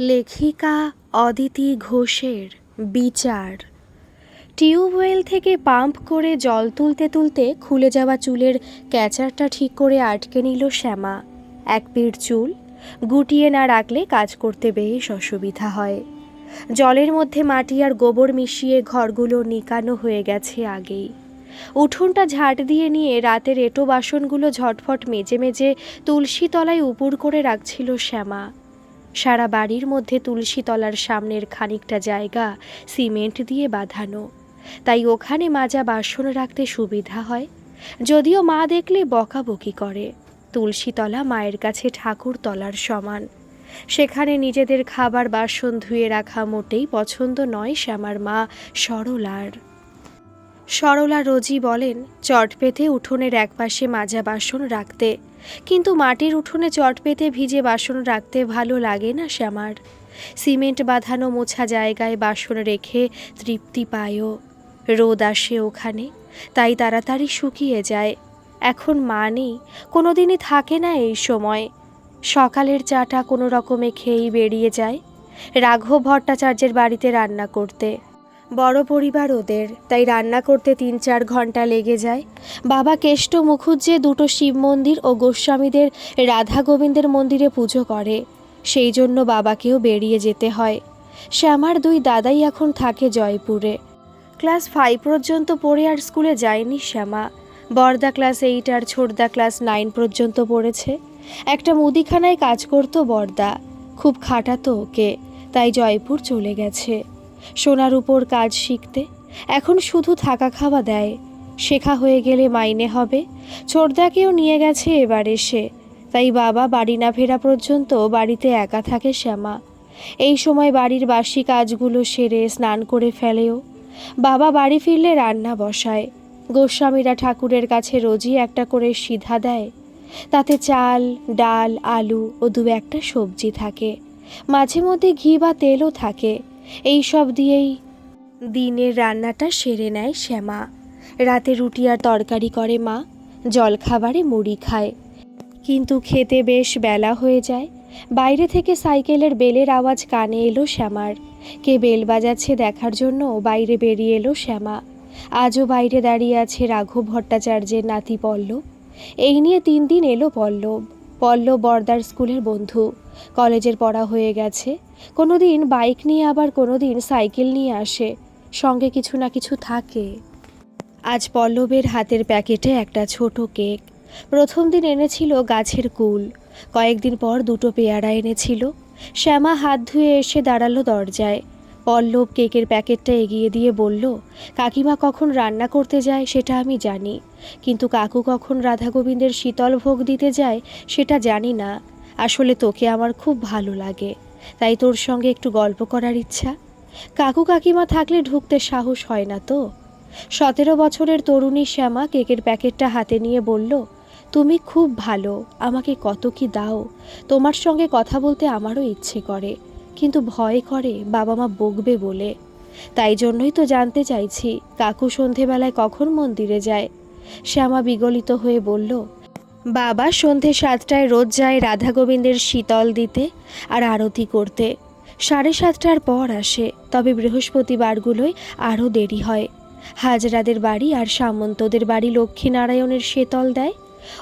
লেখিকা অদিতি ঘোষের বিচার। টিউবওয়েল থেকে পাম্প করে জল তুলতে তুলতে খুলে যাওয়া চুলের ক্যাচারটা ঠিক করে আটকে নিল শ্যামা। এক পিঠ চুল, গুটিয়ে না রাখলে কাজ করতে বেশ অসুবিধা হয়। জলের মধ্যে মাটি আর গোবর মিশিয়ে ঘরগুলো নিকানো হয়ে গেছে আগেই। উঠোনটা ঝাড় দিয়ে নিয়ে রাতের এঁটো বাসনগুলো ঝটফট মেজে মেজে তুলসী তলায় উপুর করে রাখছিল শ্যামা। সারা বাড়ির মধ্যে তুলসী তলার সামনের খানিকটা জায়গা সিমেন্ট দিয়ে বাঁধানো। তাই ওখানে মাজা বাসন রাখতে সুবিধা হয়, যদিও মা দেখলে বকাবকি করে। তুলসীতলা মায়ের কাছে ঠাকুর তলার সমান। সেখানে নিজেদের খাবার বাসন ধুয়ে রাখা মোটেই পছন্দ নয় শ্যামার মা সরলার। সরলা রোজি বলেন, চট পেতে উঠোনের একপাশে মাজা বাসন রাখতে কিন্তু মাটির উঠোনে চট পেতে ভিজে বাসন রাখতে ভালো লাগে না শ্যামার। সিমেন্ট বাঁধানো মোছা জায়গায় বাসন রেখে তৃপ্তি পায়ও। রোদ আসে ওখানে, তাই তাড়াতাড়ি শুকিয়ে যায়। এখন মা নেই কোনো দিনই থাকে না এই সময়। সকালের চাটা কোনো রকমে খেয়েই বেরিয়ে যায়। রাঘব ভট্টাচার্যের বাড়িতে রান্না করতে। বড় পরিবার ওদের, তাই রান্না করতে তিন চার ঘণ্টা লেগে যায়। বাবা কেষ্ট মুখুজ্জে দুটো শিব মন্দির ও গোস্বামীদের রাধা গোবিন্দের মন্দিরে পুজো করে। সেই জন্য বাবাকেও বেরিয়ে যেতে হয়। শ্যামার দুই দাদাই এখন থাকে জয়পুরে। ক্লাস ফাইভ পর্যন্ত পড়ে আর স্কুলে যায়নি শ্যামা। বড়দা ক্লাস এইট আর ছোটদা ক্লাস নাইন পর্যন্ত পড়েছে। একটা মুদিখানায় কাজ করতো বড়দা খুব খাটাতো ওকে, তাই জয়পুর চলে গেছে। সোনার উপর কাজ শিখতে। এখন শুধু থাকা খাওয়া দেয়। শেখা হয়ে গেলে মাইনে হবে। ছোটদাকেও নিয়ে গেছে এবার এসে। তাই বাবা বাড়ি না ফেরা পর্যন্ত বাড়িতে একা থাকে শ্যামা। এই সময় বাড়ির বাসি কাজগুলো সেরে স্নান করে ফেলেও। বাবা বাড়ি ফিরলে রান্না বসায়। গোস্বামীরা ঠাকুরের কাছে রোজই একটা করে সিধা দেয়। তাতে চাল, ডাল, আলু ও দু একটা সবজি থাকে। মাঝে মধ্যে ঘি বা তেলও থাকে। এই সব দিয়েই দিনের রান্নাটা সেরে নেয় শ্যামা। রাতে রুটি আর তরকারি করে মা জলখাবারে মুড়ি খায়। কিন্তু খেতে বেশ বেলা হয়ে যায়। বাইরে থেকে সাইকেলের বেলের আওয়াজ কানে এলো শ্যামার। কে বেল বাজাচ্ছে দেখার জন্য বাইরে বেরিয়ে এলো শ্যামা। আজও বাইরে দাঁড়িয়ে আছে রাঘব ভট্টাচার্যের নাতি পল্লব। এই নিয়ে তিন দিন এলো পল্লব। পল্লব বর্দার স্কুলের বন্ধু। কলেজের পড়া হয়ে গেছে। কোনো দিন বাইক নিয়ে আবার কোনো দিন সাইকেল নিয়ে আসে। সঙ্গে কিছু না কিছু থাকে। আজ পল্লবের হাতের প্যাকেটে একটা ছোট কেক। প্রথম দিন এনেছিল গাছের কুল। কয়েকদিন পর দুটো পেয়ারা এনেছিল। শ্যামা হাত ধুয়ে এসে দাঁড়াল দরজায়। পল্লব কেকের প্যাকেটটা এগিয়ে দিয়ে বলল, কাকিমা কখন রান্না করতে যায় সেটা আমি জানি, কিন্তু কাকু কখন রাধা গোবিন্দের শীতল ভোগ দিতে যায় সেটা জানি না। আসলে তোকে আমার খুব ভালো লাগে, তাই তোর সঙ্গে একটু গল্প করার ইচ্ছা। কাকু কাকিমা থাকলে ঢুকতে সাহস হয় না তো? সতেরো বছরের তরুণী শ্যামা কেকের প্যাকেটটা হাতে নিয়ে বলল, তুমি খুব ভালো, আমাকে কত কি দাও। তোমার সঙ্গে কথা বলতে আমারও ইচ্ছে করে। কিন্তু ভয় করে বাবা মা বকবে বলে। তাই জন্যই তো জানতে চাইছি, কাকু সন্ধেবেলায় কখন মন্দিরে যায়? শ্যামা বিগলিত হয়ে বলল, বাবা, সন্ধে সাতটায় রোজ যায় রাধা গোবিন্দের শীতল দিতে আর আরতি করতে। সাড়ে সাতটার পর আসে, তবে বৃহস্পতিবারগুলোয় আরও দেরি হয়। হাজরাদের বাড়ি আর সামন্তদের বাড়ি লক্ষ্মীনারায়ণের শীতল দেয়।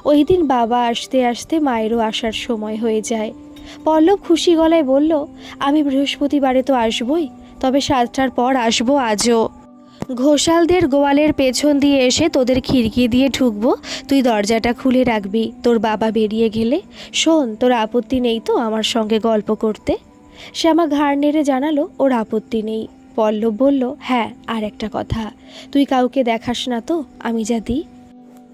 ওই দিন বাবা আসতে আসতে মায়েরও আসার সময় হয়ে যায়। পল্লব খুশি গলায় বলল, আমি বৃহস্পতিবারে তো আসবই, তবে সাতটার পর আসব আজও। ঘোষালদের গোয়ালের পেছন দিয়ে এসে তোদের খিড়কি দিয়ে ঢুকবো, তুই দরজাটা খুলে রাখবি, তোর বাবা বেরিয়ে গেলে। শোন, তোর আপত্তি নেই তো আমার সঙ্গে গল্প করতে? শ্যামা ঘাড় নেড়ে জানালো, ওর আপত্তি নেই। পল্লব বলল হ্যাঁ আর একটা কথা, তুই কাউকে দেখাস না তো, আমি যা দিই।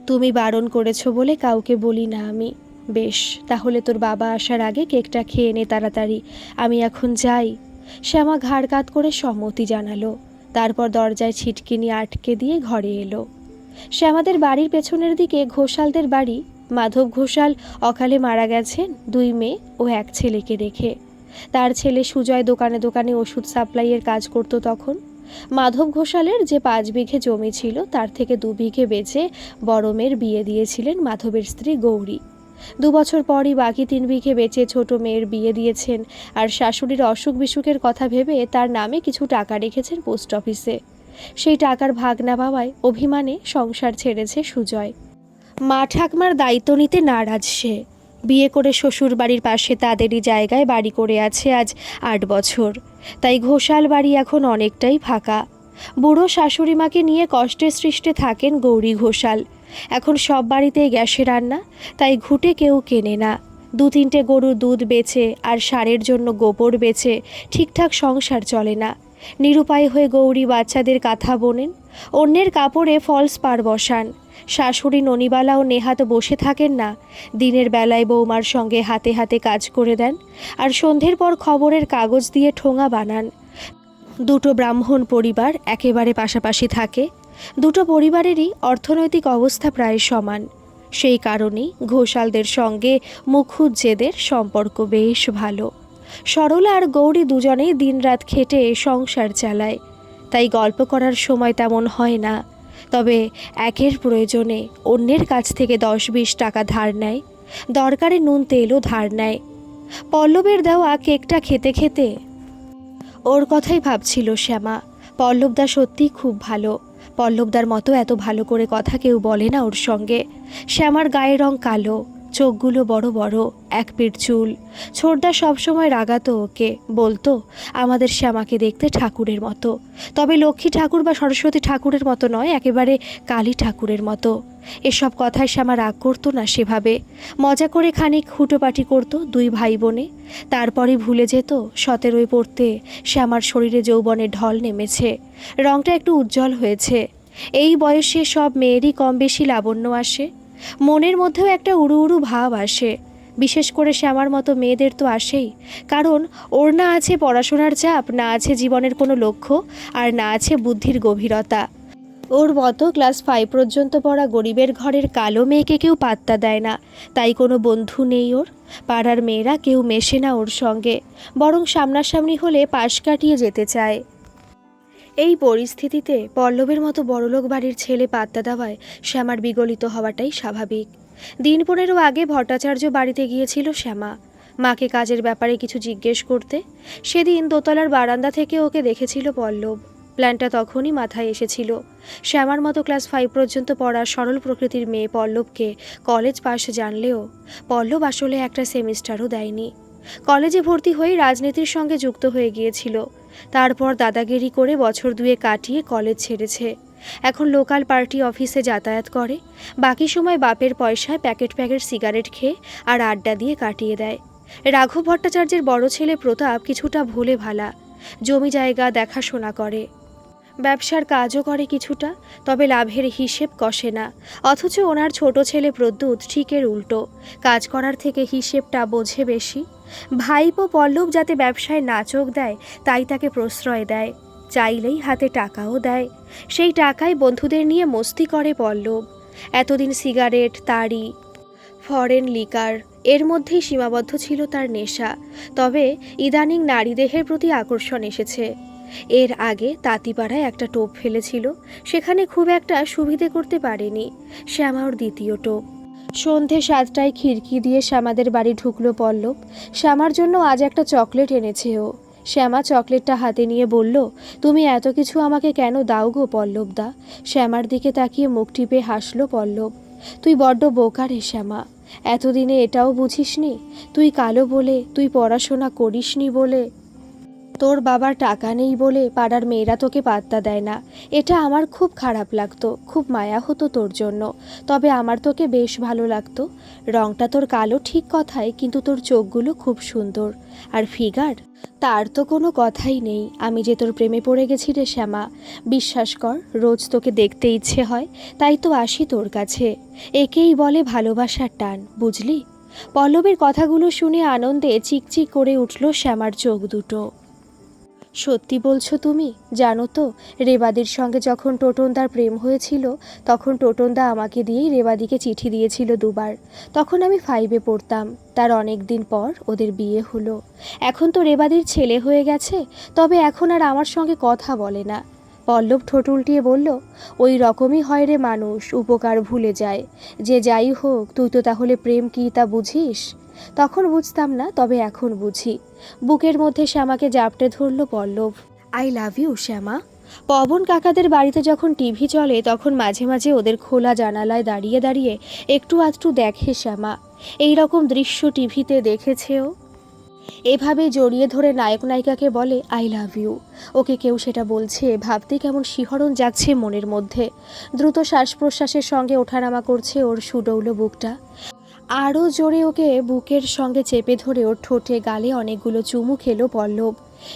তুমি বারণ করেছ বলে কাউকে বলি না আমি। বেশ, তাহলে তোর বাবা আসার আগে কেকটা খেয়ে নে তাড়াতাড়ি। আমি এখন যাই। শ্যামা ঘাড় কাত করে সম্মতি জানালো। তারপর দরজায় ছিটকিনি আটকে দিয়ে ঘরে এলো। শ্যামাদের বাড়ির পেছনের দিকে ঘোষালদের বাড়ি। মাধব ঘোষাল অকালে মারা গেছেন, দুই মেয়ে ও এক ছেলেকে রেখে। তার ছেলে সুজয় দোকানে দোকানে ওষুধ সাপ্লাইয়ের কাজ করত তখন। মাধব ঘোষালের যে পাঁচ বিঘে জমি ছিল, তার থেকে দু বিঘে বেচে বড় মেয়ের বিয়ে দিয়েছিলেন মাধবের স্ত্রী গৌরী। দু বছর পরই বাকি তিন বিঘে বেচে ছোট মেয়ের বিয়ে দিয়েছেন। আর শাশুড়ির অসুখ বিসুখের কথা ভেবে তার নামে কিছু টাকা রেখেছেন পোস্ট অফিসে। সেই টাকার ভাগ না পাওয়ায় অভিমানে সংসার ছেড়েছে সুজয়। মা ঠাকমার দায়িত্ব নিতে নারাজ সে। বিয়ে করে শ্বশুর বাড়ির পাশে তাদেরই জায়গায় বাড়ি করে আছে আজ আট বছর। তাই ঘোষাল বাড়ি এখন অনেকটাই ফাঁকা। বুড়ো শাশুড়ি মাকে নিয়ে কষ্টে সৃষ্টে থাকেন গৌরী ঘোষাল। এখন সব বাড়িতেই গ্যাসে রান্না, তাই ঘুটে কেউ কেনে না। দু তিনটে গরুর দুধ বেচে আর সারের জন্য গোবর বেচে ঠিকঠাক সংসার চলে না। নিরুপায় হয়ে গৌরী বাচ্চাদের কাঁথা বোনেন, অন্যের কাপড়ে ফলস পার বসান। শাশুড়ি ননিবালা ও নেহাত বসে থাকেন না, দিনের বেলায় বৌমার সঙ্গে হাতে হাতে কাজ করে দেন আর সন্ধ্যের পর খবরের কাগজ দিয়ে ঠোঙা বানান। দুটো ব্রাহ্মণ পরিবার একেবারে পাশাপাশি থাকে দুটো পরিবারেরই অর্থনৈতিক অবস্থা প্রায় সমান। সেই কারণেই ঘোষালদের সঙ্গে মুখুজ্জেদের সম্পর্ক বেশ ভালো। সরলা আর গৌরী দুজনেই দিনরাত খেটে সংসার চালায়। তাই গল্প করার সময় তেমন হয় না। তবে একের প্রয়োজনে অন্যের কাছ থেকে দশ বিশ টাকা ধার নেয়। দরকারে নুন, তেলও ধার নেয়। পল্লবের দেওয়া কেকটা খেতে খেতে ওর কথাই ভাবছিল শ্যামা। পল্লবদা সত্যিই খুব ভালো। পল্লবদার মতো এত ভালো করে কথা কেউ বলে না ওর সঙ্গে। শ্যামার গায়ের রং কালো। চোখগুলো বড় বড়, এক পিঠ চুল। ছোটদা সবসময় রাগাতো ওকে, বলতো, আমাদের শ্যামাকে দেখতে ঠাকুরের মতো। তবে লক্ষ্মী ঠাকুর বা সরস্বতী ঠাকুরের মতো নয়, একেবারে কালী ঠাকুরের মতো। এসব কথায় শ্যামা রাগ করতো না সেভাবে। মজা করে খানিক হুটোপাটি করতো দুই ভাই বোনে তারপরে ভুলে যেত, সতেরোয় পড়তে শ্যামার শরীরে যৌবনের ঢল নেমেছে। রংটা একটু উজ্জ্বল হয়েছে। এই বয়সে সব মেয়েরই কম বেশি লাবণ্য আসে। মনের মধ্যেও একটা উড়ু উড়ু ভাব আসে। বিশেষ করে সে আমার মতো মেয়েদের তো আসেই। কারণ ওর না আছে পড়াশোনার চাপ, না আছে জীবনের কোনো লক্ষ্য, আর না আছে বুদ্ধির গভীরতা। ওর মতো ক্লাস ফাইভ পর্যন্ত পড়া গরিবের ঘরের কালো মেয়েকে কেউ পাত্তা দেয় না। তাই কোনো বন্ধু নেই ওর। পাড়ার মেয়েরা কেউ মেশে না ওর সঙ্গে। বরং সামনাসামনি হলে পাশ কাটিয়ে যেতে চায়। এই পরিস্থিতিতে পল্লবের মতো বড়লোক বাড়ির ছেলে পাত্তা দেওয়ায় শ্যামার বিগলিত হওয়াটাই স্বাভাবিক। দিন পনেরো আগে ভট্টাচার্য বাড়িতে গিয়েছিল শ্যামা। মাকে কাজের ব্যাপারে কিছু জিজ্ঞেস করতে সেদিন দোতলার বারান্দা থেকে ওকে দেখেছিল পল্লব। প্ল্যানটা তখনই মাথায় এসেছিল। শ্যামার মতো ক্লাস ফাইভ পর্যন্ত পড়া সরল প্রকৃতির মেয়ে পল্লবকে কলেজ পাশে জানলেও পল্লব আসলে একটা সেমিস্টারও দেয়নি। কলেজে ভর্তি হয়ে রাজনীতির সঙ্গে যুক্ত হয়ে গিয়েছিল। তারপর দাদাগিরি করে বছর দুয়ে কাটিয়ে কলেজ ছেড়েছে। এখন লোকাল পার্টি অফিসে যাতায়াত করে। বাকি সময় বাপের পয়সায় প্যাকেট প্যাকেট সিগারেট খেয়ে আর আড্ডা দিয়ে কাটিয়ে দেয়। রাঘব ভট্টাচার্যের বড় ছেলে প্রতাপ কিছুটা ভোলে ভালা। জমি জায়গা দেখাশোনা করে। ব্যবসার কাজও করে কিছুটা, তবে লাভের হিসেব কষে না। অথচ ওনার ছোট ছেলে প্রদ্যুৎ ঠিকের উল্টো। কাজ করার থেকে হিসেবটা বোঝে বেশি। ভাইপো পল্লব যাতে ব্যবসায় না চোখ দেয়, তাই তাকে প্রশ্রয় দেয়, চাইলেই হাতে টাকাও দেয়। সেই টাকায় বন্ধুদের নিয়ে মস্তি করে পল্লব। এতদিন সিগারেট তাড়ি ফরেন লিকার, এর মধ্যেই সীমাবদ্ধ ছিল তার নেশা। তবে ইদানিং নারী দেহের প্রতি আকর্ষণ এসেছে। এর আগে তাঁতিপাড়ায় একটা টোপ ফেলেছিল, সেখানে খুব একটা সুবিধে করতে পারেনি। শ্যামা ওর দ্বিতীয় টোপ। সন্ধে সাতটায় খিড়কি দিয়ে শ্যামাদের বাড়ি ঢুকলো পল্লব। শ্যামার জন্য আজ একটা চকলেট এনেছে ও। শ্যামা চকলেটটা হাতে নিয়ে বলল, তুমি এত কিছু আমাকে কেন দাও গো পল্লব দা শ্যামার দিকে তাকিয়ে মুখ টিপে হাসলো পল্লব। তুই বড্ড বোকা রে শ্যামা। এতদিনে এটাও বুঝিসনি? তুই কালো বলে, তুই পড়াশোনা করিসনি বলে তোর বাবার টাকা নেই বলে পাড়ার মেয়েরা তোকে পাত্তা দেয় না। এটা আমার খুব খারাপ লাগতো, খুব মায়া হতো তোর জন্য। তবে আমার তোকে বেশ ভালো লাগতো। রংটা তোর কালো ঠিক কথাই কিন্তু তোর চোখগুলো খুব সুন্দর। আর ফিগার? তার তো কোনো কথাই নেই। আমি যে তোর প্রেমে পড়ে গেছি রে শ্যামা। বিশ্বাস কর, রোজ তোকে দেখতে ইচ্ছে হয়, তাই তো আসি তোর কাছে। একেই বলে ভালোবাসার টান, বুঝলি? পল্লবের কথাগুলো শুনে আনন্দে চিকচিক করে উঠল শ্যামার চোখ দুটো। সত্যি বলছো তুমি? জানো তো, রেবাদির সঙ্গে যখন টোটনদার প্রেম হয়েছিল, তখন টোটনদা আমাকে দিয়েই রেবাদিকে চিঠি দিয়েছিল দুবার। তখন আমি ফাইভে পড়তাম। তার অনেক দিন পর ওদের বিয়ে হলো। এখন তো রেবাদির ছেলে হয়ে গেছে, তবে এখন আর আমার সঙ্গে কথা বলে না। পল্লব ঠোঁট উল্টিয়ে বলল, ওই রকমই হয় রে মানুষ, উপকার ভুলে যায়। যে যাই হোক, তুই তো তাহলে প্রেম কি তা বুঝিস? তখন বুঝতাম না, তবে এখন বুঝি। বুকের মধ্যে শ্যামাকে জাপটে ধরল, Pallab. I love you, Shyama. Paban কাকাদের বাড়িতে যখন টিভি চলে, তখন মাঝে মাঝে ওদের খোলা জানালায় দাঁড়িয়ে দাঁড়িয়ে একটু আধটু দেখে শ্যামা। এই রকম দৃশ্য টিভিতে দেখেছেও? এভাবে জড়িয়ে ধরে নায়ক নায়িকাকে বলে, আই লাভ ইউ। ওকে কেউ সেটা বলছে, ভাবতে কেমন শিহরণ জাগছে মনের মধ্যে। দ্রুত শ্বাস প্রশ্বাসের সঙ্গে ওঠানামা করছে ওর সুডৌল বুকটা। আরও জোরে ওকে বুকের সঙ্গে চেপে ধরে ওর ঠোঁটে গালে অনেকগুলো চুমু খেলো পল্লব।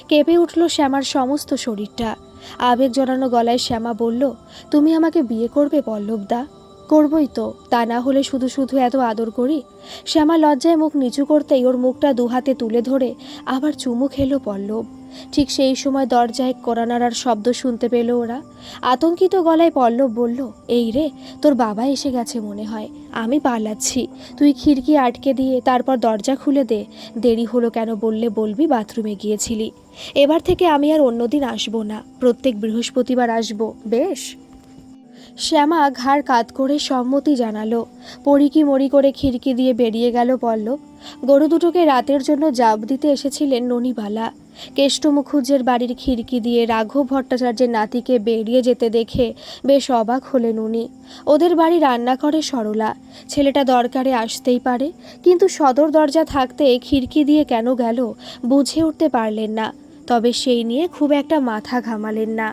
কেঁপে উঠল শ্যামার সমস্ত শরীরটা। আবেগ জড়ানো গলায় শ্যামা বলল, তুমি আমাকে বিয়ে করবে পল্লবদা করবই তো, তা না হলে শুধু শুধু এত আদর করি? শ্যামা লজ্জায় মুখ নিচু করতেই ওর মুখটা দুহাতে তুলে ধরে আবার চুমু খেলো পল্লব। ঠিক সেই সময় দরজায় করানারার শব্দ শুনতে পেল ওরা। আতঙ্কিত গলায় পল্লব বলল, এই রে, তোর বাবা এসে গেছে মনে হয়। আমি পালাচ্ছি। তুই খিড়কি আটকে দিয়ে তারপর দরজা খুলে দে। দেরি হলো কেন বললে বলবি, বাথরুমে গিয়েছিলি। এবার থেকে আমি আর অন্যদিন আসব না। প্রত্যেক বৃহস্পতিবার আসব, বেশ? শ্যামা ঘাড় কাত করে সম্মতি জানালো। পরিকি মরি করে খিড়কি দিয়ে বেরিয়ে গেল পল্লব। গরু দুটোকে রাতের জন্য জাব দিতে এসেছিলেন ননিবালা। কেষ্ট মুখুজ্জের বাড়ির খিড়কি দিয়ে রাঘব ভট্টাচার্যের নাতিকে বেরিয়ে যেতে দেখে বেশ অবাক হলেন উনি। ওদের বাড়ি রান্না করে সরলা। ছেলেটা দরকারে আসতেই পারে, কিন্তু সদর দরজা থাকতে খিড়কি দিয়ে কেন গেল বুঝে উঠতে পারলেন না। তবে সেই নিয়ে খুব একটা মাথা ঘামালেন না।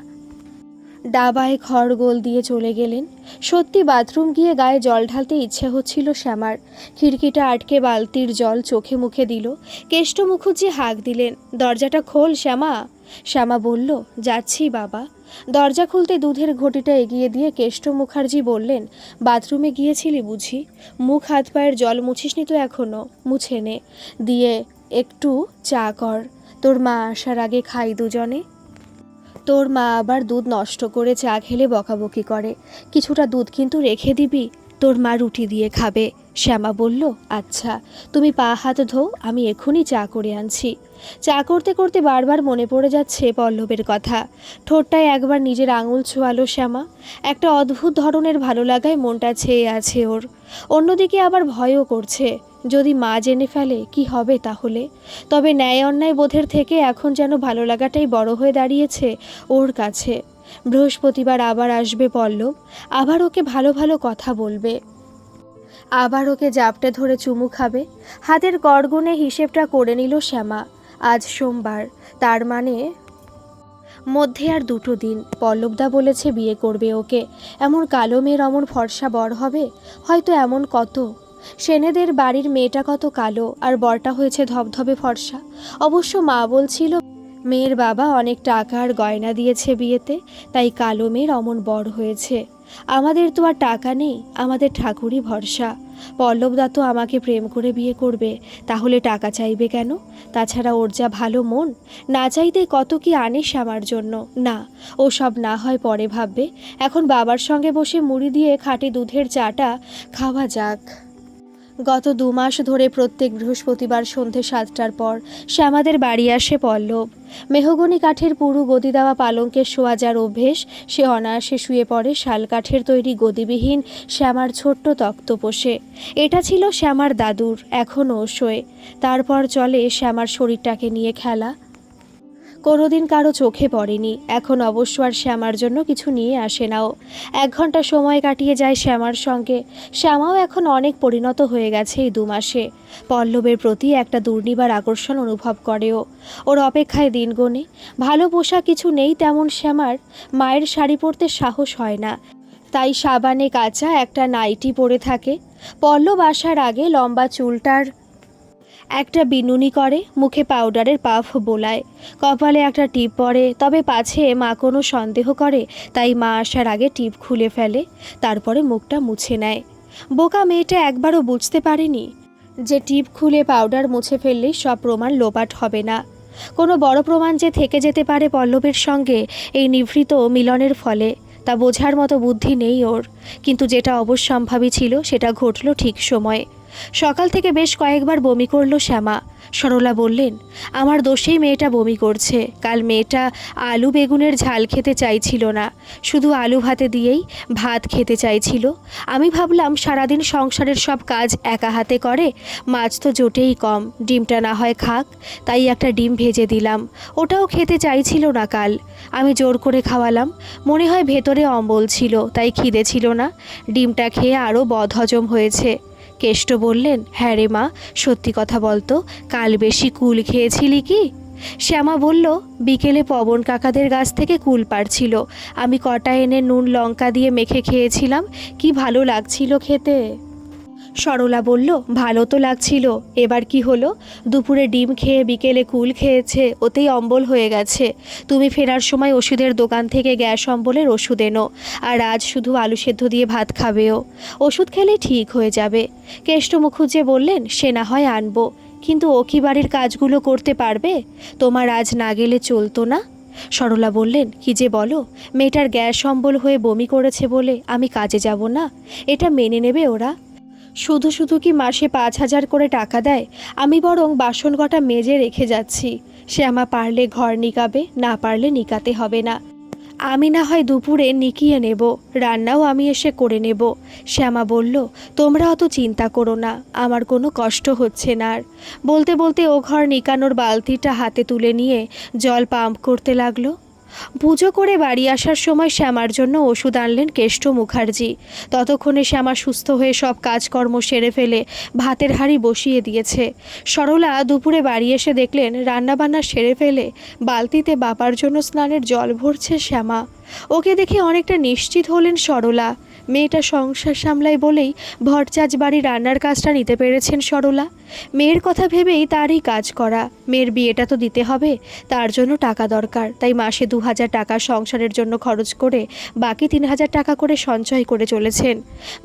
ডাবায় খড়গোল দিয়ে চলে গেলেন। সত্যি বাথরুম গিয়ে গায়ে জল ঢালতে ইচ্ছে হচ্ছিল শ্যামার। খিড়কিটা আটকে বালতির জল চোখে মুখে দিল। কেষ্ট মুখুজ্জি হাঁক দিলেন, দরজাটা খোল শ্যামা। শ্যামা বলল, যাচ্ছি বাবা। দরজা খুলতে দুধের ঘটিটা এগিয়ে দিয়ে কেষ্ট মুখার্জি বললেন, বাথরুমে গিয়েছিলি বুঝি? মুখ হাত পায়ের জল মুছিসনি তো এখনও? মুছে নে। দিয়ে একটু চা কর। তোর মা আসার আগে খাই দুজনে। তোর মা আবার দুধ নষ্ট করে চা খেলে বকাবকি করে। কিছুটা দুধ কিন্তু রেখে দিবি, তোর মা রুটি দিয়ে খাবে। শ্যামা বলল আচ্ছা তুমি পা হাত ধো আমি এখনই চা করে আনছি। চা করতে করতে বারবার মনে পড়ে যাচ্ছে পল্লবের কথা। ঠোঁটটায় একবার নিজের আঙুল ছোয়ালো শ্যামা। একটা অদ্ভুত ধরনের ভালো লাগায় মনটা ছেয়ে আছে ওর। অন্যদিকে আবার ভয়ও করছে। যদি মা জেনে ফেলে, কি হবে তাহলে? তবে ন্যায় অন্যায় বোধের থেকে এখন যেন ভালো লাগাটাই বড় হয়ে দাঁড়িয়েছে ওর কাছে। বৃহস্পতিবার আবার আসবে পল্লব, আবার ওকে ভালো ভালো কথা বলবে। আবার ওকে জাপটে ধরে চুমু খাবে। হাতের গড়গুনে হিসেবটা করে নিল শ্যামা। আজ সোমবার, তার মানে মধ্যে আর দুটো দিন। পল্লবদা বলেছে বিয়ে করবে ওকে। এমন কালো মেয়ের অমন ফর্সা বর হবে? হয়তো এমন কত। সেনেদের বাড়ির মেয়েটা কত কালো আর বরটা হয়েছে ধবধবে ফর্সা। অবশ্য মা বলছিল, মেয়ের বাবা অনেক টাকা আর গয়না দিয়েছে বিয়েতে, তাই কালো মেয়ের অমন বর হয়েছে। আমাদের তো আর টাকা নেই, আমাদের ঠাকুরই ভরসা। পল্লবদা তো আমাকে প্রেম করে বিয়ে করবে, তাহলে টাকা চাইবে কেন? তাছাড়া ওর যা ভালো মন, না চাইতে কত কি আনিস আমার জন্য? না ও সব না হয় পরে ভাববে। এখন বাবার সঙ্গে বসে মুড়ি দিয়ে খাঁটি দুধের চাটা খাওয়া যাক। গত দু মাস ধরে প্রত্যেক বৃহস্পতিবার সন্ধে সাতটার পর শ্যামাদের বাড়ি আসে পল্লব। মেহগনি কাঠের পুরু গদি দেওয়া পালঙ্কে শোয়া যার অভ্যেস, সে অনায়াসে শুয়ে পড়ে শাল কাঠের তৈরি গদিবিহীন শ্যামার ছোট্ট তক্তপোষে এটা ছিল শ্যামার দাদুর, এখনও শোয়ে। তারপর চলে শ্যামার শরীরটাকে নিয়ে খেলা কোনোদিন কারও চোখে পড়েনি। এখন অবশ্য আর শ্যামার জন্য কিছু নিয়ে আসে নাও। এক ঘণ্টা সময় কাটিয়ে যায় শ্যামার সঙ্গে। শ্যামাও এখন অনেক পরিণত হয়ে গেছে এই দু মাসে পল্লবের প্রতি একটা দুর্নিবার আকর্ষণ অনুভব করেও। ওর অপেক্ষায় দিন গোনে। ভালো পোশাক কিছু নেই তেমন শ্যামার। মায়ের শাড়ি পরতে সাহস হয় না। তাই সাবানে কাঁচা একটা নাইটি পরে থাকে। পল্লব আসার আগে লম্বা চুলটার একটা বিনুনি করে, মুখে পাউডারের পাফ বোলায়। কপালে একটা টিপ পরে তবে পাছে মা কোনো সন্দেহ করে, তাই মা আসার আগে টিপ খুলে ফেলে, তারপরে মুখটা মুছে নেয়। বোকা মেয়েটা একবারও বুঝতে পারেনি যে টিপ খুলে পাউডার মুছে ফেললেই সব প্রমাণ লোপাট হবে না। কোনো বড় প্রমাণ যে থেকে যেতে পারে পল্লবের সঙ্গে, এই নিভৃত মিলনের ফলে, তা বোঝার মতো বুদ্ধি নেই ওর। কিন্তু যেটা অবশ্যম্ভাবী ছিল, সেটা ঘটল ঠিক সময়ে। সকাল থেকে বেশ কয়েকবার বমি করল শ্যামা। সরলা বললেন, আমার দোষেই মেয়েটা বমি করছে। কাল মেয়েটা আলু বেগুনের ঝাল খেতে চাইছিল না। শুধু আলু ভাতে দিয়েই ভাত খেতে চাইছিল। আমি ভাবলাম সারাদিন সংসারের সব কাজ একা হাতে করে, মাছ তো জোটেই কম, ডিমটা না হয় খাক, তাই একটা ডিম ভেজে দিলাম। ওটাও খেতে চাইছিল না কাল। আমি জোর করে খাওয়ালাম, মনে হয় ভেতরে অম্বল ছিল, তাই খিদে ছিল না। ডিমটা খেয়ে আরও বদহজম হয়েছে। কেষ্ট বললেন হ্যাঁ রে মা, সত্যি কথা বলতো, কাল বেশি কুল খেয়েছিলি কি? শ্যামা বলল, বিকেলে পবন কাকাদের গাছ থেকে কুল পাড়ছিল। আমি কটা এনে নুন, লঙ্কা দিয়ে মেখে খেয়েছিলাম, কি ভালো লাগছিল খেতে। সরলা বলল, ভালো তো লাগছিল। এবার কি হলো? দুপুরে ডিম খেয়ে বিকেলে কুল খেয়েছে, ওতেই অম্বল হয়ে গেছে। তুমি ফেরার সময় ওষুধের দোকান থেকে গ্যাস অম্বলের ওষুধ এনো, আর আজ শুধু আলু সেদ্ধ দিয়ে ভাত খাবেও। ওষুধ খেলে ঠিক হয়ে যাবে। কেষ্ট মুখুজ্জে বললেন, সে না হয় আনব। কিন্তু ও কি বাড়ির কাজগুলো করতে পারবে? তোমার আজ না গেলে চলতো না? সরলা বললেন, কি যে বলো? মেয়েটার গ্যাস অম্বল হয়ে বমি করেছে বলে আমি কাজে যাব না। এটা মেনে নেবে ওরা। শুধু শুধু কি মাসে পাঁচ হাজার করে টাকা দেয়? আমি বরং বাসন কটা মেজে রেখে যাচ্ছি। সে শ্যামা পারলে ঘর নিকাবে, না পারলে নিকাতে হবে না। আমি না হয় দুপুরে নিকিয়ে নেব, রান্নাও আমি এসে করে নেব। শ্যামা বলল, তোমরা অত চিন্তা করো না, আমার কোনো কষ্ট হচ্ছে না আর। বলতে বলতে ও ঘর নিকানোর বালতিটা হাতে তুলে নিয়ে জল পাম্প করতে লাগল। পুজো করে বাড়ি আসার সময় শ্যামার জন্য ওষুধ আনলেন কেষ্ট মুখার্জি। ততক্ষণে শ্যামা সুস্থ হয়ে সব কাজকর্ম সেরে ফেলে ভাতের হাঁড়ি বসিয়ে দিয়েছে। সরলা দুপুরে বাড়ি এসে দেখলেন রান্নাবান্না সেরে ফেলে বালতিতে বাবার জন্য স্নানের জল ভরছে শ্যামা। ওকে দেখে অনেকটা নিশ্চিত হলেন সরলা। মেয়েটা সংসার সামলায় বলেই ভরচাজ বাড়ি রান্নার কাজটা নিতে পেরেছেন সরলা। মেয়ের কথা ভেবেই তারই কাজ করা। মেয়ের বিয়েটা তো দিতে হবে, তার জন্য টাকা দরকার। তাই মাসে দু হাজার টাকা সংসারের জন্য খরচ করে, বাকি তিন হাজার টাকা করে সঞ্চয় করে চলেছেন।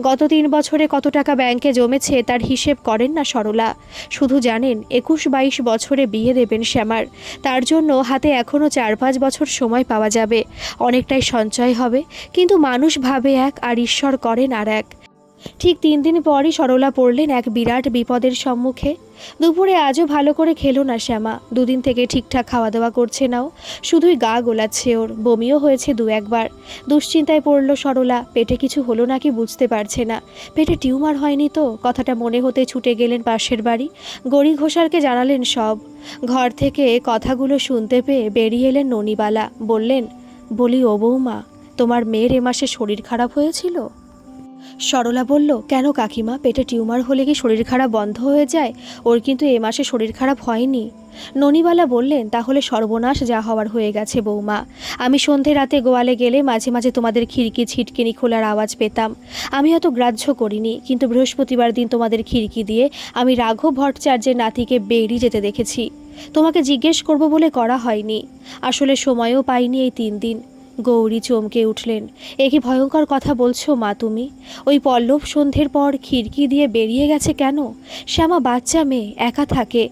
গত তিন বছরে কত টাকা ব্যাংকে জমেছে তার হিসেব করেন না সরলা। শুধু জানেন, একুশ বাইশ বছরে বিয়ে দেবেন শ্যামার। তার জন্য হাতে এখনও চার পাঁচ বছর সময় পাওয়া যাবে। অনেকটাই সঞ্চয় হবে, কিন্তু মানুষ ভাবে এক আর ঈশ্বর করেন আর এক। ঠিক তিন দিন পরই সরলা পড়লেন এক বিরাট বিপদের সম্মুখে। দুপুরে আজও ভালো করে খেলো না শ্যামা। দুদিন থেকে ঠিকঠাক খাওয়া দাওয়া করছে নাও। শুধুই গা গোলাচ্ছে ওর। বমিও হয়েছে দু একবার। দুশ্চিন্তায় পড়ল সরলা। পেটে কিছু হলো নাকি বুঝতে পারছে না। পেটে টিউমার হয়নি তো? কথাটা মনে হতে ছুটে গেলেন পাশের বাড়ি। গড়ি ঘোষালকে জানালেন সব। ঘর থেকে কথাগুলো শুনতে পেয়ে বেরিয়ে এলেন ননিবালা। বললেন, বলি ও বৌমা তোমার মেয়ের এ মাসে শরীর খারাপ হয়েছিল? সরলা বলল, কেন কাকিমা? পেটে টিউমার হলে কি শরীর খারাপ বন্ধ হয়ে যায়? ওর কিন্তু এ মাসে শরীর খারাপ হয়নি। ননিবালা বললেন, তাহলে সর্বনাশ যা হওয়ার হয়ে গেছে বৌমা। আমি সন্ধে রাতে গোয়ালে গেলে মাঝে মাঝে তোমাদের খিড়কি ছিটকিনি খোলার আওয়াজ পেতাম। আমি অত গ্রাহ্য করিনি, কিন্তু বৃহস্পতিবার দিন তোমাদের খিড়কি দিয়ে আমি রাঘব ভট্টাচার্যের নাতিকে বেরিয়ে যেতে দেখেছি। তোমাকে জিজ্ঞেস করব বলে করা হয়নি। আসলে সময়ও পাইনি এই তিন দিন। গৌরী চমকে উঠলেন। এ কি ভয়ঙ্কর কথা বলছো মা তুমি? ওই পল্লব সন্ধ্যের পর খিড়কি দিয়ে বেরিয়ে গেছে কেন? শ্যামা বাচ্চা মেয়ে, একা থাকে।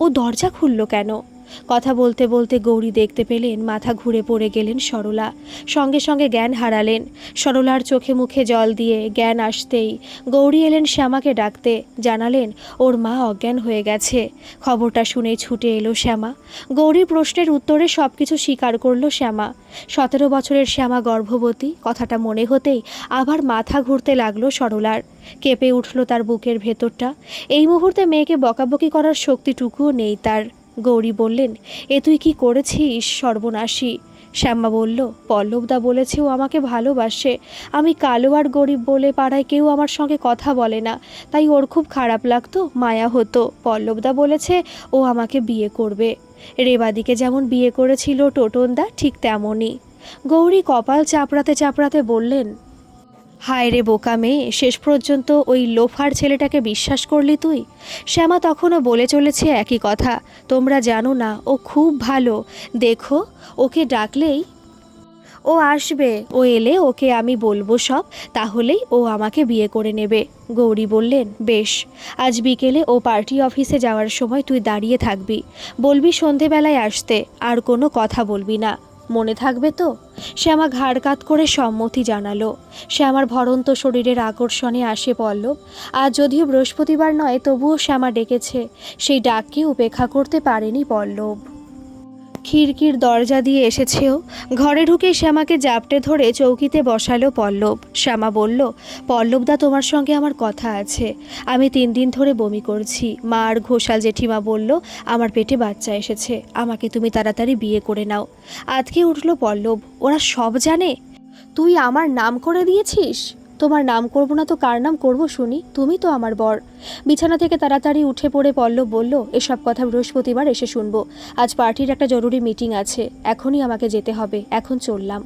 ও দরজা খুলল কেন? কথা বলতে বলতে গৌরী দেখতে পেলেন, মাথা ঘুরে পড়ে গেলেন সরলা। সঙ্গে সঙ্গে জ্ঞান হারালেন। সরলার চোখে মুখে জল দিয়ে জ্ঞান আসতেই গৌরী এলেন শ্যামাকে ডাকতে। জানালেন, ওর মা অজ্ঞান হয়ে গেছে। খবরটা শুনে ছুটে এলো শ্যামা। গৌরীর প্রশ্নের উত্তরে সব কিছু স্বীকার করল শ্যামা। সতেরো বছরের শ্যামা গর্ভবতী। কথাটা মনে হতেই আবার মাথা ঘুরতে লাগল সরলার। কেঁপে উঠল তার বুকের ভেতরটা। এই মুহূর্তে মেয়েকে বকাবকি করার শক্তিটুকুও নেই তার। গৌরী বললেন, এ তুই কি করেছিস সর্বনাশী? শ্যামা বলল, পল্লবদা বলেছে ও আমাকে ভালোবাসে। আমি কালো আর গরিব বলে পাড়ায় কেউ আমার সঙ্গে কথা বলে না। তাই ওর খুব খারাপ লাগতো, মায়া হতো। পল্লবদা বলেছে ও আমাকে বিয়ে করবে। রেবাদিকে যেমন বিয়ে করেছিল টোটনদা, ঠিক তেমনই। গৌরী কপাল চাপড়াতে চাপড়াতে বললেন হায় রে বোকা মেয়ে, শেষ পর্যন্ত ওই লোফার ছেলেটাকে বিশ্বাস করলি তুই? শ্যামা তখনও বলে চলেছে একই কথা। তোমরা জানো না, ও খুব ভালো। দেখো, ওকে ডাকলেই ও আসবে। ও এলে ওকে আমি বলব সব, তাহলেই ও আমাকে বিয়ে করে নেবে। গৌরী বললেন, বেশ, আজ বিকেলে ও পার্টি অফিসে যাওয়ার সময় তুই দাঁড়িয়ে থাকবি। বলবি সন্ধেবেলায় আসতে, আর কোনো কথা বলবি না। মনে থাকবে তো? সে ঘাড় কাত করে সম্মতি জানালো। সে আমার ভরন্ত শরীরের আকর্ষণে আসে পল্লব আর যদিও বৃহস্পতিবার নয়, তবুও সে শ্যামা ডেকেছে। সেই ডাককে উপেক্ষা করতে পারেনি পল্লব। খিড়কির দরজা দিয়ে এসেছেও। ঘরে ঢুকে শ্যামাকে জাপটে ধরে চৌকিতে বসালো পল্লব। শ্যামা বলল পল্লবদা তোমার সঙ্গে আমার কথা আছে। আমি তিন দিন ধরে বমি করছি। মা আর ঘোষাল জেঠিমা বলল, আমার পেটে বাচ্চা এসেছে। আমাকে তুমি তাড়াতাড়ি বিয়ে করে নাও। আজকে উঠল পল্লব, ওরা সব জানে? তুই আমার নাম করে দিয়েছিস? তোমার নাম করব না তো কার নাম করব শুনি? তুমি তো আমার বর। বিছানা থেকে তাড়াতাড়ি উঠে পড়ে পল্লব বলল, এসব কথা বৃহস্পতিবার এসে শুনব। আজ পার্টির একটা জরুরি মিটিং আছে, এখনই আমাকে যেতে হবে, এখন চললাম।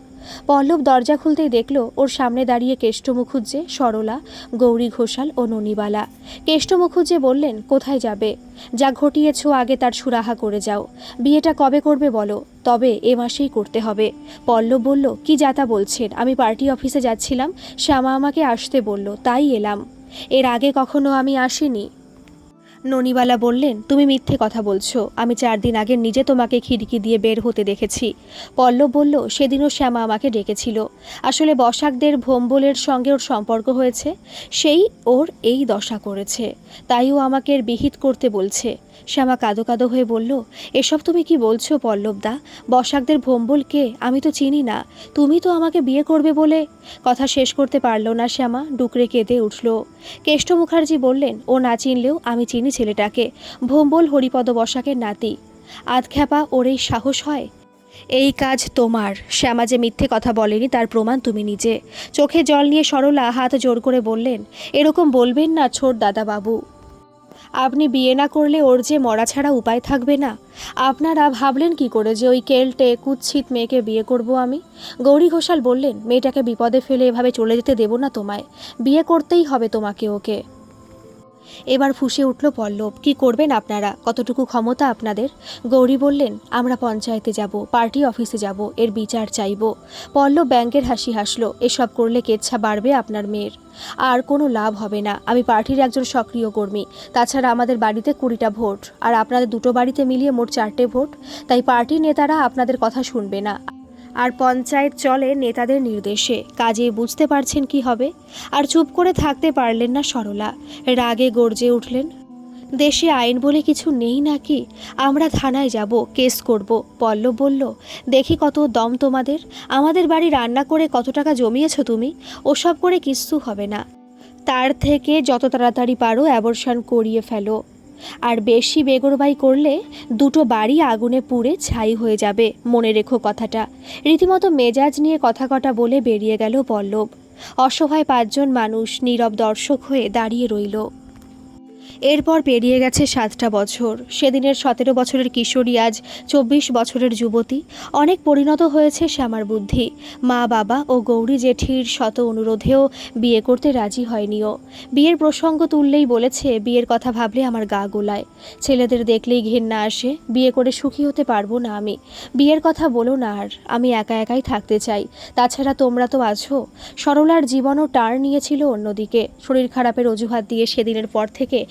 পল্লব দরজা খুলতেই দেখল ওর সামনে দাঁড়িয়ে কেষ্ট মুখুজ্জে, সরলা, গৌরী ঘোষাল ও ননিবালা। কেষ্ট মুখুজ্জে বললেন, কোথায় যাবে? যা ঘটিয়েছো আগে তার সুরাহা করে যাও। বিয়েটা কবে করবে বলো? তবে এ মাসেই করতে হবে। পল্লব বলল, কি যাতা বলছেন? আমি পার্টি অফিসে যাচ্ছিলাম, শ্যামা আমাকে আসতে বলল, তাই এলাম। এর আগে কখনো আমি আসিনি। ননিবালা বললেন, তুমি মিথ্যে কথা বলছো। আমি চার দিন আগে নিজে তোমাকে খিড়কি দিয়ে বের হতে দেখেছি। পল্লব বলল, সেদিনও শ্যামা আমাকে ডেকেছিল। আসলে বসাকদের ভোম্বলের সঙ্গে ওর সম্পর্ক হয়েছে। সেই ওর এই দশা করেছে। তাই ও আমাকে বিহিত করতে বলছে। শ্যামা কাদো কাদো হয়ে বলল, এসব তুমি কি বলছো পল্লবদা? বসাকদের ভোম্বলকে আমি তো চিনি না। তুমি তো আমাকে বিয়ে করবে বলে? কথা শেষ করতে পারল না শ্যামা, ডুকরে কেঁদে উঠল। কেষ্ট মুখার্জি বললেন, ও না চিনলেও আমি চিনি ছেলেটাকে। ভোম্বল হরিপদ বসাকের নাতি। আধখ্যাপা ওর এই সাহস হয়? এই কাজ তোমার। শ্যামা যে মিথ্যে কথা বলেনি তার প্রমাণ তুমি নিজে। চোখে জল নিয়ে সরলা হাত জোর করে বললেন, এরকম বলবেন না ছোট দাদা বাবু আপনি বিয়ে না করলে ওর যে মরা ছাড়া উপায় থাকবে না। আপনারা ভাবলেন কি করে যে ওই কেলটে, কুৎসিত মেয়েকে বিয়ে করব আমি? গৌরী ঘোষাল বললেন, মেয়েটাকে বিপদে ফেলে এভাবে চলে যেতে দেব না তোমায়। বিয়ে করতেই হবে তোমাকে ওকে। এবার ফুঁসে উঠল পল্লব। কি করবেন আপনারা? কতটুকু ক্ষমতা আপনাদের? গৌরী বললেন, আমরা পঞ্চায়েতে যাব, পার্টি অফিসে যাব, এর বিচার চাইব। পল্লব ব্যাংকের হাসি হাসলো, এসব করলে কেচ্ছা বাড়বে আপনার মেয়ের। আর কোনো লাভ হবে না। আমি পার্টির একজন সক্রিয় কর্মী। তাছাড়া আমাদের বাড়িতে কুড়িটা ভোট। আর আপনাদের দুটো বাড়িতে মিলিয়ে মোট চারটে ভোট। তাই পার্টির নেতারা আপনাদের কথা শুনবে না। আর পঞ্চায়েত চলে নেতাদের নির্দেশে। কাজে বুঝতে পারছেন কি হবে। আর চুপ করে থাকতে পারলেন না সরলা। রাগে গর্জে উঠলেন, দেশে আইন বলে কিছু নেই নাকি? আমরা থানায় যাব, কেস করব। পল্লব বলল, দেখি কত দম তোমাদের। আমাদের বাড়ি রান্না করে কত টাকা জমিয়েছ তুমি? ওসব করে কিচ্ছু হবে না। তার থেকে যত তাড়াতাড়ি পারো অ্যাবর্শন করিয়ে ফেলো। আর বেশি বেগরবাই করলে দুটো বাড়ি আগুনে পুড়ে ছাই হয়ে যাবে, মনে রেখো কথাটা। রীতিমতো মেজাজ নিয়ে কথা কটা বলে বেরিয়ে গেল পল্লব। অসহায় পাঁচজন মানুষ নীরব দর্শক হয়ে দাঁড়িয়ে রইল। এরপর পেরিয়ে গেছে সাতটা বছর। সেদিনের সতেরো বছরের কিশোরী আজ চব্বিশ বছরের যুবতী। অনেক পরিণত হয়েছে শ্যামার বুদ্ধি। মা, বাবা ও গৌরী জেঠির শত অনুরোধেও বিয়ে করতে রাজি হয়নিও। বিয়ের প্রসঙ্গ তুললেই বলেছে, বিয়ের কথা ভাবলে আমার গা গোলায়। ছেলেদের দেখলেই ঘেন্না আসে, বিয়ে করে সুখী হতে পারব না আমি। বিয়ের কথা বলো না আর, আমি একা একাই থাকতে চাই। তাছাড়া তোমরা তো আছো। সরলার জীবনও টার নিয়েছিল অন্যদিকে। শরীর খারাপের অজুহাত দিয়ে সেদিনের পর থেকে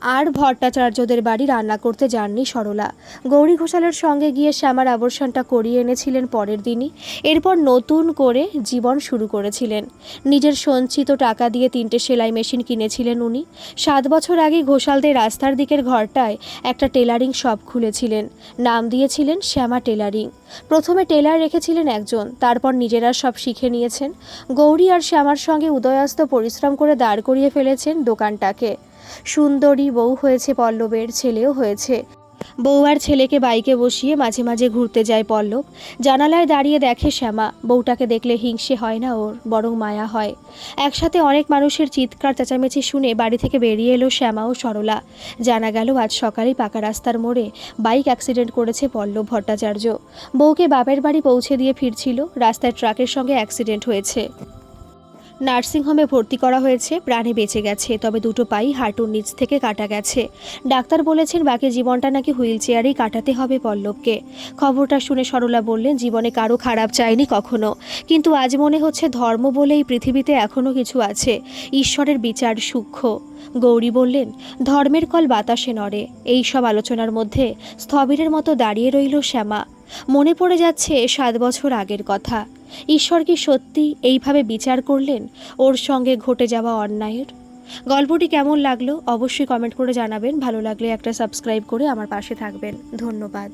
আর ভট্টাচার্যদের বাড়ি রান্না করতে যাননি সরলা। গৌরী ঘোষালের সঙ্গে গিয়ে শ্যামার আবর্ষণটা করিয়ে এনেছিলেন পরের দিনই। এরপর নতুন করে জীবন শুরু করেছিলেন। নিজের সঞ্চিত টাকা দিয়ে তিনটে সেলাই মেশিন কিনেছিলেন উনি। সাত বছর আগে ঘোষালদের রাস্তার দিকের ঘরটায় একটা টেলারিং শপ খুলেছিলেন। নাম দিয়েছিলেন শ্যামা টেলারিং। প্রথমে টেলার রেখেছিলেন একজন, তারপর নিজেরা সব শিখে নিয়েছেন। গৌরী আর শ্যামার সঙ্গে উদয়াস্ত পরিশ্রম করে দাঁড় করিয়ে ফেলেছেন দোকানটাকে। সুন্দরী বউ হয়েছে পল্লবের, ছেলেও হয়েছে। বউ আর ছেলেকে বাইকে বসিয়ে মাঝে মাঝে ঘুরতে যায় পল্লব। জানালায় দাঁড়িয়ে দেখে শ্যামা, বউটাকে দেখলে হিংসে হয় না ওর, বরং মায়া হয়। একসাথে অনেক মানুষের চিৎকার চেঁচামেচি শুনে বাড়ি থেকে বেরিয়ে এলো শ্যামা ও সরলা। জানা গেল, আজ সকালেই পাকা রাস্তার মোড়ে বাইক অ্যাক্সিডেন্ট করেছে পল্লব ভট্টাচার্য। বউকে বাপের বাড়ি পৌঁছে দিয়ে ফিরছিল, রাস্তায় ট্রাকের সঙ্গে অ্যাক্সিডেন্ট হয়েছে। নার্সিংহোমে ভর্তি করা হয়েছে, প্রাণে বেঁচে গেছে, তবে দুটো পাই হাঁটুর নিচ থেকে কাটা গেছে। ডাক্তার বলেছেন বাকি জীবনটা নাকি হুইল চেয়ারেই কাটাতে হবে পল্লবকে। খবরটা শুনে সরলা বললেন, জীবনে কারও খারাপ চায়নি কখনো। কিন্তু আজ মনে হচ্ছে ধর্ম বলে এই পৃথিবীতে এখনও কিছু আছে, ঈশ্বরের বিচার সূক্ষ্ম। গৌরী বললেন, ধর্মের কল বাতাসে নড়ে, এই সব আলোচনার মধ্যে স্থবিরের মতো দাঁড়িয়ে রইল শ্যামা। মনে পড়ে যাচ্ছে সাত বছর আগের কথা। ঈশ্বর কি সত্যি এইভাবে বিচার করলেন? ওর সঙ্গে ঘটে যাওয়া অন্যায়ের? গল্পটি কেমন লাগল? অবশ্যই কমেন্ট করে জানাবেন। ভালো লাগলে একটা সাবস্ক্রাইব করে আমার পাশে থাকবেন। ধন্যবাদ।